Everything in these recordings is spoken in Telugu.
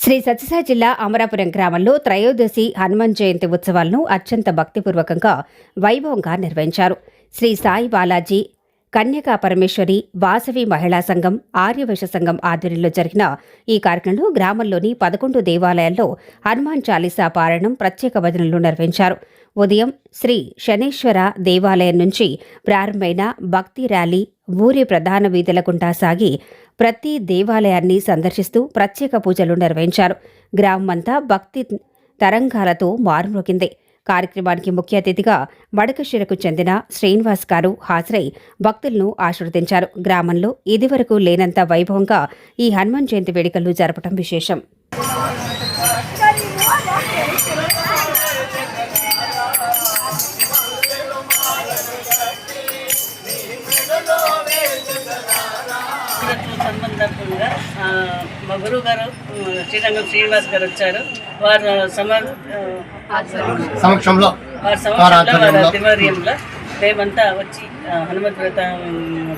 శ్రీ సత్యసాయి జిల్లా అమరాపురం గ్రామంలో త్రయోదశి హనుమాన్ జయంతి ఉత్సవాలను అత్యంత భక్తిపూర్వకంగా వైభవంగా నిర్వహించారు. శ్రీ సాయి బాలాజీ కన్యకా పరమేశ్వరి వాసవి మహిళా సంఘం ఆర్యవైశ్య సంఘం ఆధ్వర్యంలో జరిగిన ఈ కార్యక్రమంలో గ్రామంలోని పదకొండు దేవాలయాల్లో హనుమాన్ చాలీసా పారాయణం ప్రత్యేక భజనలు నిర్వహించారు. ఉదయం శ్రీ శనేశ్వర దేవాలయం నుంచి ప్రారంభమైన భక్తి ర్యాలీ ఊరి ప్రధాన వీధుల గుండా సాగి ప్రతి దేవాలయాన్ని సందర్శిస్తూ ప్రత్యేక పూజలు నిర్వహించారు. గ్రామమంతా భక్తి తరంగాలతో మారుమ్రోగింది. కార్యక్రమానికి ముఖ్య అతిథిగా మడకశిరకు చెందిన శ్రీనివాస్ గారు హాజరై భక్తులను ఆశీర్వదించారు. గ్రామంలో ఇదివరకు లేనంత వైభవంగా ఈ హనుమాన్ జయంతి వేడుకలు జరపడం విశేషం. మా గురువు గారు శ్రీరంగం శ్రీనివాస్ గారు వచ్చారు. వారు సమ ఆ, సమక్షంలో వారి సమక్షంలో వారి ఆధ్వర్యంలో. రేపంతా వచ్చి హనుమత్ వ్రతం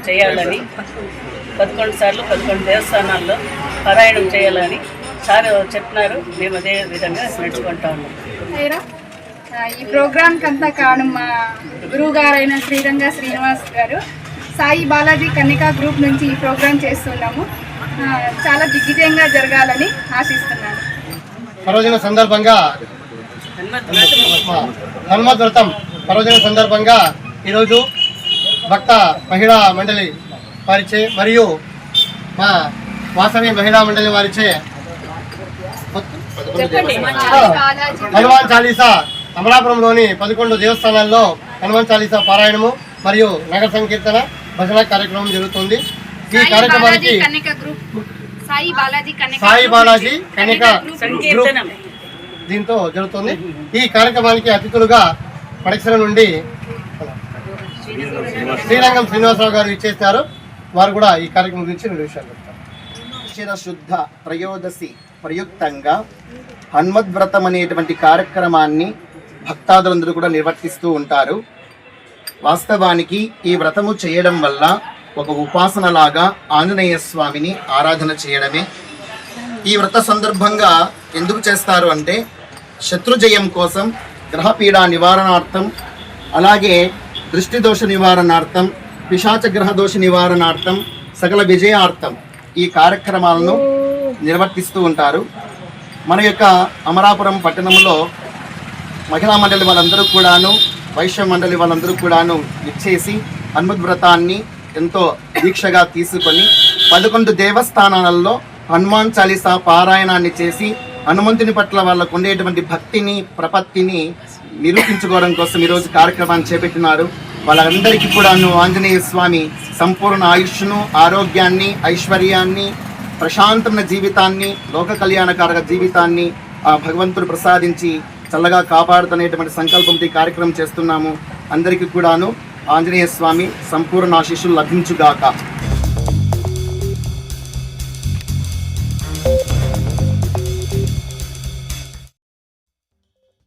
చేయాలని పదకొండు సార్లు పదకొండు దేవస్థానాల్లో పారాయణం చేయాలని సార్ చెప్పినారు. మేము అదే విధంగా నడుచుకుంటా ఉన్నాం. ఈ ప్రోగ్రామ్ అంతా కారణం మా గురువు గారైన శ్రీరంగ శ్రీనివాస్ గారు సాయి బాలాజీ కన్నికా గ్రూప్ నుంచి ఈ ప్రోగ్రామ్ చేస్తున్నాము. చాలా దిగ్విజయంగా జరగాలని ఆశిస్తున్నాను. పర్వదిన సందర్భంగా హనుమత్ వ్రతం మా హనుమత్ వ్రతం పర్వదిన సందర్భంగా ఈరోజు భక్త మహిళా మండలి వారిచే మరియు మా వాసవి మహిళా మండలి వారిచే హనుమాన్ చాలీసా అమలాపురంలోని పదకొండు దేవస్థానాల్లో హనుమాన్ చాలీసా పారాయణము మరియు నగర సంకీర్తన భజన కార్యక్రమం జరుగుతుంది. ఈ కార్యక్రమానికి కన్నికా గ్రూప్. సాయి బాలాజీ కన్నికా సాయి బాలాజీ కనిక దీంతో జరుగుతుంది. ఈ కార్యక్రమానికి అతిథులుగా పరీక్షల నుండి శ్రీరంగం శ్రీనివాసరావు గారు ఇచ్చేస్తారు వారు కూడా ఈ కార్యక్రమం గురించి రెండు విషయాలు చెప్తారు. శుద్ధ త్రయోదశి ప్రయుక్తంగా హన్మద్వ్రతం అనేటువంటి కార్యక్రమాన్ని భక్తాదులందరూ కూడా నిర్వర్తిస్తూ ఉంటారు. వాస్తవానికి ఈ వ్రతము చేయడం వల్ల ఒక ఉపాసనలాగా ఆంజనేయ స్వామిని ఆరాధన చేయడమే. ఈ వ్రత సందర్భంగా ఎందుకు చేస్తారు అంటే శత్రుజయం కోసం గ్రహపీడ నివారణార్థం అలాగే దృష్టి దోష నివారణార్థం పిశాచ గ్రహ దోష నివారణార్థం సకల విజయార్థం ఈ కార్యక్రమాలను నిర్వర్తిస్తూ ఉంటారు. మన యొక్క అమరాపురం పట్టణంలో మహిళా మండలి వాళ్ళందరూ కూడాను వైశ్య మండలి వాళ్ళందరూ కూడాను ఇచ్చేసి హనుమద్ వ్రతాన్ని ఎంతో దీక్షగా తీసుకొని పదకొండు దేవస్థానాలలో హనుమాన్ చాలీస పారాయణాన్ని చేసి హనుమంతుని పట్ల వాళ్ళకు ఉండేటువంటి భక్తిని ప్రపత్తిని నిరూపించుకోవడం కోసం ఈరోజు కార్యక్రమాన్ని చేపట్టినారు. వాళ్ళందరికీ కూడాను ఆంజనేయ స్వామి సంపూర్ణ ఆయుష్ను ఆరోగ్యాన్ని ఐశ్వర్యాన్ని ప్రశాంతమైన జీవితాన్ని లోక కళ్యాణకారక జీవితాన్ని ఆ భగవంతుడు ప్రసాదించి చల్లగా కాపాడుతనేటువంటి సంకల్పంతో ఈ కార్యక్రమం చేస్తున్నాము. అందరికీ కూడాను ఆంజనేయ స్వామి సంపూర్ణ ఆశీస్సులు లభించుగాక.